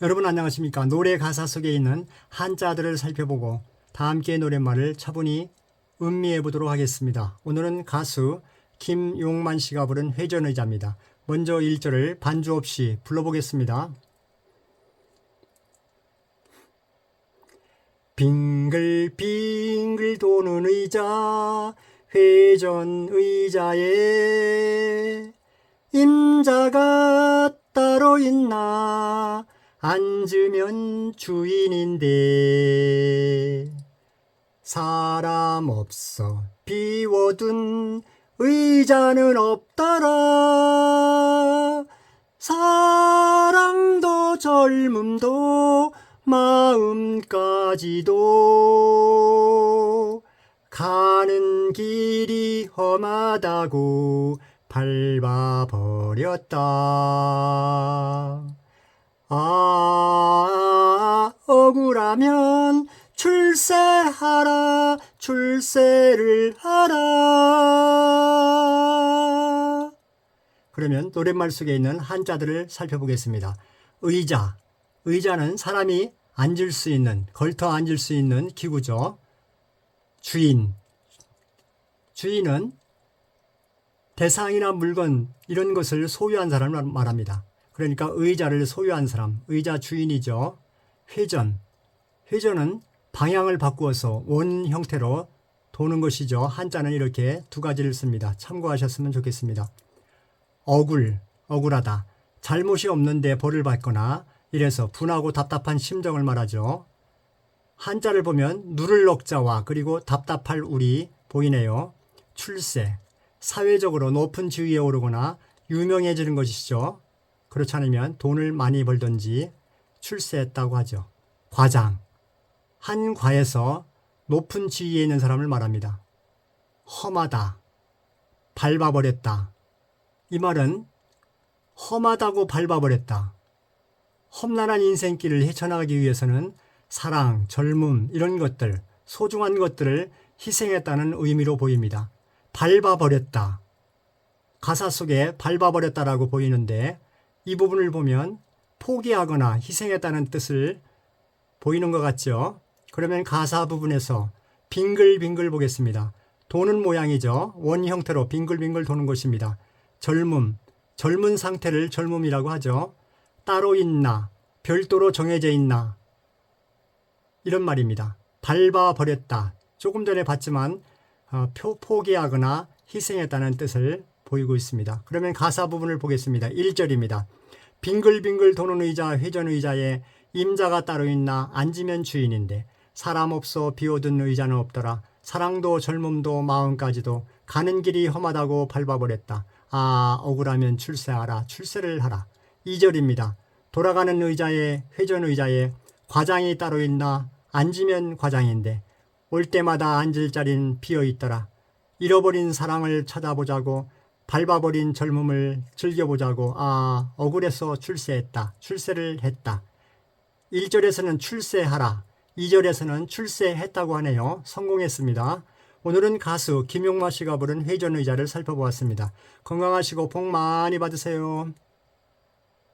여러분 안녕하십니까? 노래 가사 속에 있는 한자들을 살펴보고 다 함께 노랫말을 차분히 음미해 보도록 하겠습니다. 오늘은 가수 김용만 씨가 부른 회전의자입니다. 먼저 1절을 반주 없이 불러보겠습니다. 빙글빙글 도는 의자 회전 의자에 임자가 따로 있나 앉으면 주인인데 사람 없어 비워둔 의자는 없더라 사랑도 젊음도 마음까지도 가는 길이 험하다고 밟아버렸다. 아, 억울하면 출세하라, 출세를 하라. 그러면 노랫말 속에 있는 한자들을 살펴보겠습니다. 의자. 의자는 사람이 앉을 수 있는, 걸터 앉을 수 있는 기구죠. 주인. 주인은 대상이나 물건, 이런 것을 소유한 사람을 말합니다. 그러니까 의자를 소유한 사람, 의자 주인이죠. 회전. 회전은 방향을 바꾸어서 원 형태로 도는 것이죠. 한자는 이렇게 두 가지를 씁니다. 참고하셨으면 좋겠습니다. 억울, 억울하다. 잘못이 없는데 벌을 받거나 이래서 분하고 답답한 심정을 말하죠. 한자를 보면 누를 넉자와 그리고 답답할 울이 보이네요. 출세, 사회적으로 높은 지위에 오르거나 유명해지는 것이죠. 그렇지 않으면 돈을 많이 벌던지 출세했다고 하죠. 과장, 한 과에서 높은 지위에 있는 사람을 말합니다. 험하다, 밟아버렸다. 이 말은 험하다고 밟아버렸다. 험난한 인생길을 헤쳐나가기 위해서는 사랑, 젊음, 이런 것들, 소중한 것들을 희생했다는 의미로 보입니다. 밟아버렸다. 가사 속에 밟아버렸다라고 보이는데 이 부분을 보면 포기하거나 희생했다는 뜻을 보이는 것 같죠? 그러면 가사 부분에서 빙글빙글 보겠습니다. 도는 모양이죠. 원 형태로 빙글빙글 도는 것입니다. 젊음, 젊은 상태를 젊음이라고 하죠. 따로 있나, 별도로 정해져 있나, 이런 말입니다. 밟아버렸다. 조금 전에 봤지만 어, 표, 포기하거나 희생했다는 뜻을 보이고 있습니다. 그러면 가사 부분을 보겠습니다. 1절입니다. 빙글빙글 도는 의자 회전 의자에 임자가 따로 있나 앉으면 주인인데 사람 없어 비워둔 의자는 없더라. 사랑도 젊음도 마음까지도 가는 길이 험하다고 밟아버렸다. 아 억울하면 출세하라 출세를 하라. 2절입니다. 돌아가는 의자에 회전 의자에 과장이 따로 있나 앉으면 과장인데 올 때마다 앉을 자리는 비어 있더라. 잃어버린 사랑을 찾아보자고 밟아버린 젊음을 즐겨보자고 아 억울해서 출세했다. 출세를 했다. 1절에서는 출세하라. 2절에서는 출세했다고 하네요. 성공했습니다. 오늘은 가수 김용마 씨가 부른 회전의자를 살펴보았습니다. 건강하시고 복 많이 받으세요.